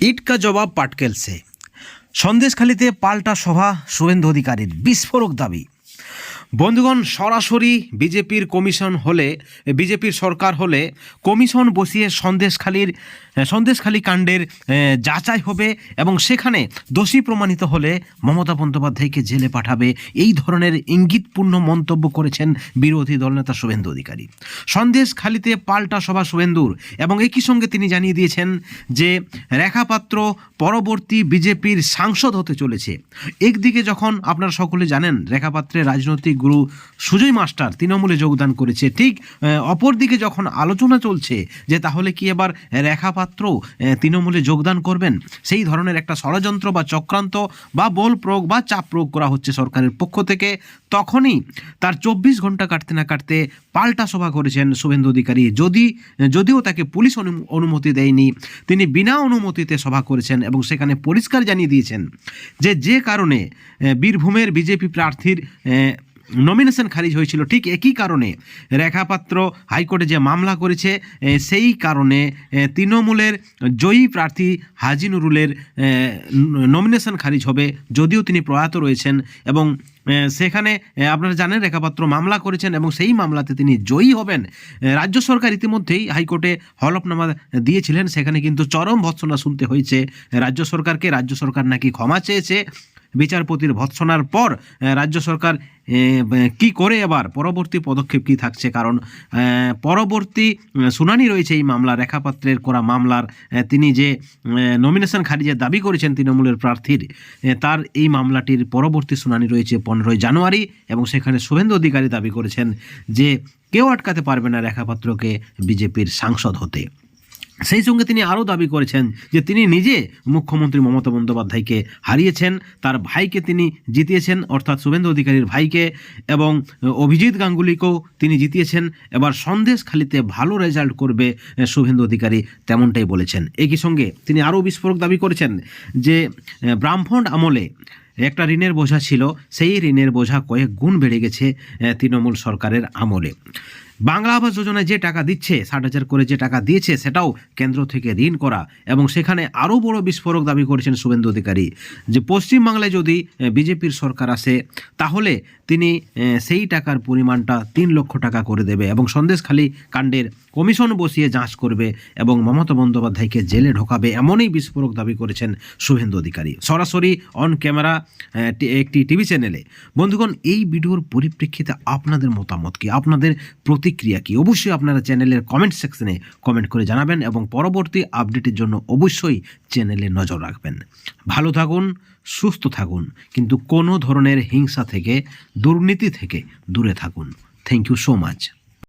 ইটকা জবাব পাটকেল সে সন্দেশখালিতে পাল্টা সভা শুভেন্দু অধিকারীর বিস্ফোরক দাবি। বন্ধুগণ, সরাসরি বিজেপির কমিশন হলে, বিজেপির সরকার হলে কমিশন বসিয়ে সন্দেশখালির সন্দেশখালি কাণ্ডের যাচাই হবে এবং সেখানে দোষী প্রমাণিত হলে মমতা বন্দ্যোপাধ্যায়কে জেলে পাঠাবে। এই ধরনের ইঙ্গিতপূর্ণ মন্তব্য করেছেন বিরোধী দলনেতা শুভেন্দু অধিকারী। সন্দেশখালিতে পাল্টা সভা শুভেন্দুর এবং একই সঙ্গে তিনি জানিয়ে দিয়েছেন যে, রেখাপাত্র পরবর্তী বিজেপির সাংসদ হতে চলেছে। একদিকে যখন আপনারা সকলে জানেন, রেখাপাত্রের রাজনৈতিক গুরু সুজয় মাস্টার তৃণমূলে যোগদান করেছে। ঠিক অপরদিকে যখন আলোচনা চলছে যে তাহলে কি এবার রেখাপাত্র আহ, তৃণমূলে যোগদান করবেন? সেই ধরনের একটা ষড়যন্ত্র বা চক্রান্ত বা বল প্রয়োগ বা চাপ প্রয়োগ করা হচ্ছে সরকারের পক্ষ থেকে। তখনই তার চব্বিশ ঘণ্টা কাটতে না কাটতে পাল্টা সভা করেছেন শুভেন্দু অধিকারী। যদি যদিও তাকে পুলিশ অনু- অনুমতি দেয়নি তিনি বিনা অনুমতিতে সভা করেছেন এবং সেখানে পরিষ্কার জানিয়ে দিয়েছেন যে যে কারণে বীরভূমের বিজেপি প্রার্থীর নমিনেশন খারিজ হয়েছিল। ঠিক একই কারণে রেখাপাত্র হাইকোর্টে যে মামলা করেছে সেই কারণে তৃণমূলের জয়ী প্রার্থী হাজি নুরুলের নমিনেশন খারিজ হবে যদিও তিনি প্রয়াত রয়েছেন এবং সেখানে আপনারা জানেন রেখাপাত্র মামলা করেছেন এবং সেই মামলাতে তিনি জয়ী হবেন। রাজ্য সরকার ইতিমধ্যেই হাইকোর্টে হলফনামা দিয়েছিলেন, সেখানে কিন্তু চরম ভৎসনা শুনতে হয়েছে। রাজ্য সরকারকে, রাজ্য সরকার নাকি ক্ষমা চেয়েছে বিচারপতির ভৎসনার পর রাজ্য সরকার কি করে এবার? পরবর্তী পদক্ষেপ কি থাকছে? কারণ পরবর্তী শুনানি রয়েছে এই মামলা রেখাপাত্রের করা মামলার তিনি যে নমিনেশন খারিজের দাবি করেছেন তৃণমূলের প্রার্থীর তার এই মামলাটির পরবর্তী শুনানি রয়েছে পনেরোই জানুয়ারি এবং সেখানে শুভেন্দু অধিকারী দাবি করেছেন যে, কেউ আটকাতে পারবে না রেখাপাত্রকে বিজেপির সাংসদ হতে। সেই সঙ্গে তিনি আরও দাবি করেছেন যে তিনি নিজে মুখ্যমন্ত্রী মমতা বন্দ্যোপাধ্যায়কে হারিয়েছেন, তার ভাইকে তিনি জিতিয়েছেন, অর্থাৎ শুভেন্দু অধিকারীর ভাইকে, এবং অভিজিৎ গাঙ্গুলিকেও তিনি জিতিয়েছেন। এবার সন্দেশখালিতে ভালো রেজাল্ট করবে শুভেন্দু অধিকারী তেমনটাই বলেছেন। একই সঙ্গে তিনি আরও বিস্ফোরক দাবি করেছেন যে ব্রাহ্মণ আমলে একটা ঋণের বোঝা ছিল, সেই ঋণের বোঝা কয়েক গুণ বেড়ে গেছে তৃণমূল সরকারের আমলে। বাংলা আবাস যোজনায় যে টাকা দিচ্ছে, ষাট হাজার করে যে টাকা দিয়েছে, সেটাও কেন্দ্র থেকে ঋণ করা এবং সেখানে আরও বড় বিস্ফোরক দাবি করেছেন শুভেন্দু অধিকারী। যে পশ্চিমবাংলায় যদি বিজেপির সরকার আসে, তাহলে তিনি সেই টাকার পরিমাণটা তিন লক্ষ টাকা করে দেবে এবং সন্দেশখালী কাণ্ডের কমিশন বসিয়ে যাঁচ করবে এবং মমতা বন্দ্যোপাধ্যায়কে জেলে ঢোকাবে, এমনই বিস্ফোরক দাবি করেছেন শুভেন্দু অধিকারী। সরাসরি অন ক্যামেরা একটি টিভি চ্যানেলে। বন্ধুগণ, এই ভিডিওর পরিপ্রেক্ষিতে আপনাদের মতামত কি? আপনাদের প্রতিক্রিয়া কি? অবশ্যই আপনারা চ্যানেলের কমেন্ট সেকশনে কমেন্ট করে জানাবেন এবং পরবর্তী আপডেটের জন্য অবশ্যই চ্যানেলে নজর রাখবেন। ভালো থাকুন, সুস্থ থাকুন, কিন্তু কোনো ধরনের হিংসা থেকে, দুর্নীতি থেকে দূরে থাকুন। Thank you so much